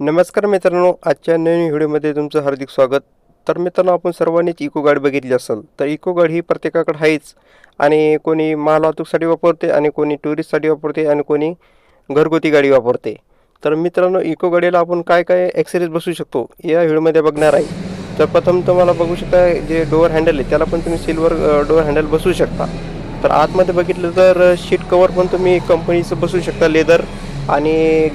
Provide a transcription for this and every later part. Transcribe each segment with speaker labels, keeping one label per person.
Speaker 1: नमस्कार मित्रांनो आजच्या नवीन व्हिडिओमध्ये तुमचं हार्दिक स्वागत. तर मित्रांनो आपण सर्वांनीच इको गाडी बघितली असेल तर इको गाडी ही प्रत्येकाकडे आहेच. आणि कोणी माल वाहतूकसाठी वापरते आणि कोणी टुरिस्टसाठी वापरते आणि कोणी घरगुती गाडी वापरते. तर मित्रांनो इको गाडीला आपण काय काय ॲक्सेरीज बसू शकतो या व्हिडिओमध्ये बघणार आहे. तर प्रथम तुम्हाला बघू शकता जे डोअर हँडल आहे त्याला पण तुम्ही सिल्वर डोअर हँडल बसवू शकता. तर आतमध्ये बघितलं तर शीट कवर पण तुम्ही कंपनीचं बसवू शकता लेदर आणि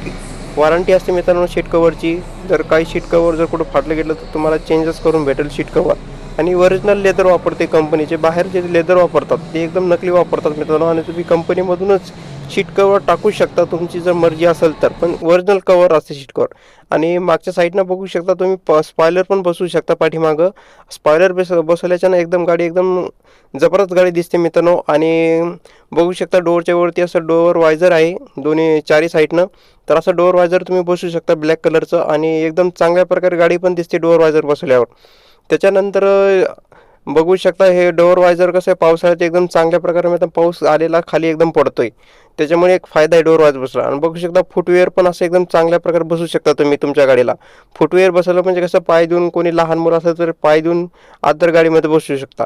Speaker 1: वॉरंटी असते मित्रांनो शीट कवरची जर काही शीट कवर जर कुठं फाटलं गेलं तर तुम्हाला चेंजेस करून भेटेल शीट कवर आणि ओरिजिनल लेदर वापरते कंपनीचे बाहेर जे लेदर वापरतात ते एकदम नकली वापरतात मित्रांनो. आणि तुम्ही कंपनीमधूनच शीट कवर टाकू शकता तुमची जर मर्जी असेल तर. पण ओरिजिनल कवर असते शीट कवर आणि मागच्या साईडनं बघू शकता तुम्ही प स्पॉयलर पण बसवू शकता पाठीमागं. स्पॉयलर बस बसवल्याच्यानं एकदम गाडी एकदम जबरदस्त गाडी दिसते मित्रांनो. आणि बघू शकता डोअरच्या वरती असं डोअर वायझर आहे दोन्ही चारी साईडनं तर असं डोअर वायझर तुम्ही बसू शकता ब्लॅक कलरचं आणि एकदम चांगल्या प्रकारे गाडी पण दिसते डोअर वायझर बसवल्यावर. त्याच्यानंतर बघू शकता हे डोअर वायझर कसं आहे? पावसाळ्यात एकदम चांगल्या प्रकारे मित्रांनो पाऊस आलेला खाली एकदम पडतोय. त्याच्यामुळे एक फायदा आहे डोअर वायझर बसला. आणि बघू शकता फुटवेअर पण असं एकदम चांगल्या प्रकारे बसू शकता तुम्ही तुमच्या गाडीला. फुटवेअर बसवलं म्हणजे कसं पाय देऊन कोणी लहान मुलं असेल तर पाय देऊन आदर गाडीमध्ये बसू शकता.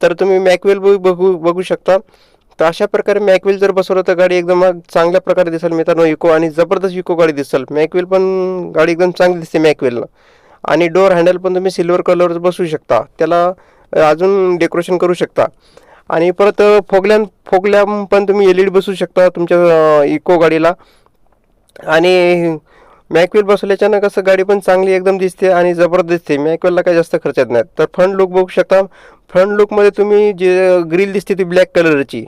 Speaker 1: तर तुम्ही मॅकवेल बघू बघू शकता. तर अशा प्रकारे मॅकवेल जर बसवलं तर गाडी एकदम चांगल्या प्रकारे दिसेल. मित्रांनो इको आणि जबरदस्त इको गाडी दिसेल. मॅकवेल पण गाडी एकदम चांगली दिसते मॅकवेलला आणि डोअर हँडल पण तुम्ही सिल्वर कलर बसवू शकता. त्याला अजून डेकोरेशन करू शकता. आणि परत फोगल्यान फोगल्याम पण तुम्ही एल ई डी बसू शकता तुमच्या इको गाडीला. आणि मॅकवेल बसवल्याच्यानं कसं गाडी पण चांगली एकदम दिसते आणि जबरदस्त दिसते मॅकवेलला काही जास्त खर्च येत नाही तर फ्रंट लुक बघू शकता. फ्रंट लुकमध्ये तुम्ही जे ग्रिल दिसते ती ब्लॅक कलरची.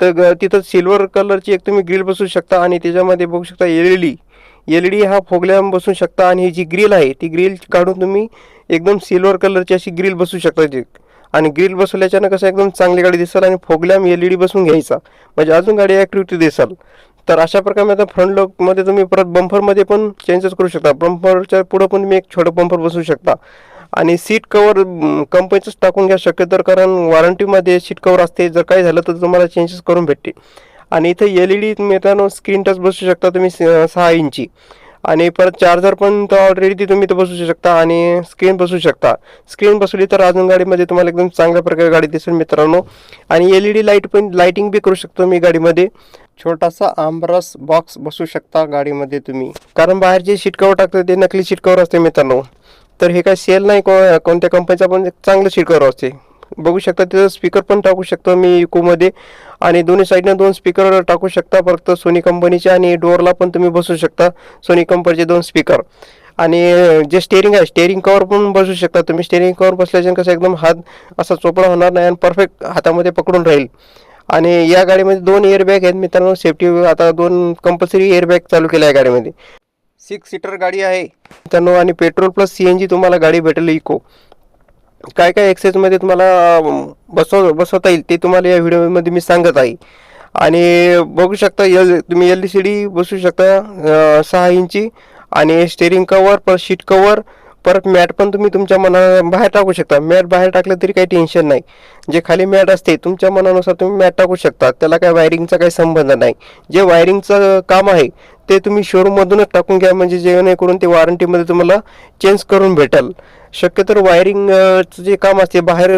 Speaker 1: तर ग- तिथं सिल्वर कलरची एक तुम्ही ग्रिल बसू शकता आणि त्याच्यामध्ये बघू शकता L E D L E D हा फोगल्या बसू शकता आणि ही जी ग्रिल आहे ती ग्रिल काढून तुम्ही एकदम सिल्वर कलरची अशी ग्रिल बसू शकता. जी आणि ग्रिल बसवल्याच्यानं कसं एकदम चांगली गाडी दिसेल आणि फोगल्याम एल ई डी बसून घ्यायचा. म्हणजे अजून गाडी ॲक्टिव्हिटी दिसेल. तर अशा प्रकारे आता फ्रंट लॉकमध्ये तुम्ही परत बंफरमध्ये पण चेंजेस करू शकता. बंफरच्या पुढं पण तुम्ही एक छोटं बंफर बसवू शकता. आणि सीट कवर कंपनीचंच टाकून घ्या शक्यतर कारण वॉरंटीमध्ये सीट कवर असते. जर काही झालं तर तुम्हाला चेंजेस करून भेटते आणि इथे एल ई डी मित्रांनो स्क्रीन टच बसू शकता तुम्ही स- सहा इंची आणि परत चार्जर पण तर ऑलरेडी ती तुम्ही तर बसू शकता आणि स्क्रीन बसू शकता. स्क्रीन बसवली तर अजून गाडीमध्ये तुम्हाला एकदम चांगल्या प्रकारे गाडी दिसेल मित्रांनो. आणि एल ई डी लाइट पण लाईटिंग बी करू शकतो मी गाडीमध्ये. छोटासा आंबरस बॉक्स बसू शकता गाडीमध्ये तुम्ही. कारण बाहेर जे टाकतं ते नकली सीट असते मित्रांनो. तर हे काय सेल नाही को कोणत्या कंपनीचा पण चांगलं सीट असते. बघू शकता तिथं स्पीकर पण टाकू शकतो मी इकोमध्ये. आणि दोन्ही साईडनं दोन स्पीकर टाकू शकता फक्त सोनी कंपनीचे आणि डोअरला पण तुम्ही बसू शकता सोनी कंपनीचे दोन स्पीकर आणि जे स्टेअरिंग आहे स्टेअरिंग कवर पण बसू शकता तुम्ही. स्टेअरिंग कवर बसल्याच्यानं कसं एकदम हात असा चोपडा होणार नाही आणि परफेक्ट हातामध्ये पकडून राहील. आणि या गाडीमध्ये दोन एअरबॅग आहेत मित्रांनो सेफ्टी आता दोन कंपल्सरी एअरबॅग चालू केल्या आहे गाडीमध्ये. सिक्स सीटर गाडी आहे. मित्रांनो आणि petrol plus C N G तुम्हाला गाडी भेटेल इको. काय काय एक्सरसाइजमध्ये तुम्हाला बसव बसवता येईल ते तुम्हाला या व्हिडिओमध्ये मी सांगत आहे. आणि बघू शकता एल तुम्ही एल सी डी बसू शकता सहा इंची आणि स्टेरिंग कवर परत शीट कवर परत मॅट पण तुम्ही तुमच्या मना बाहेर टाकू शकता. मॅट बाहेर टाकलं तरी काही टेन्शन नाही. जे खाली मॅट असते तुमच्या मनानुसार तुम्ही मॅट टाकू शकता. त्याला काय वायरिंगचा काही संबंध नाही. जे वायरिंगचं काम आहे ते तुम्ही शोरूममधूनच टाकून घ्या. म्हणजे जेणेकरून ते वॉरंटीमध्ये तुम्हाला चेंज करून भेटेल. शक्यतो वायरिंगचं जे काम असते बाहेर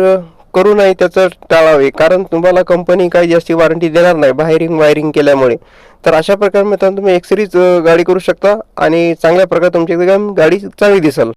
Speaker 1: करू नये त्याचं टाळावे. कारण तुम्हाला कंपनी काही जास्ती वॉरंटी देणार नाही बाहेरिंग वायरिंग केल्यामुळे. तर अशा प्रकारे मित्रांनो तुम्ही एक्सरीज गाडी करू शकता आणि चांगल्या प्रकारे तुमची एकदम गाडी चांगली दिसेल.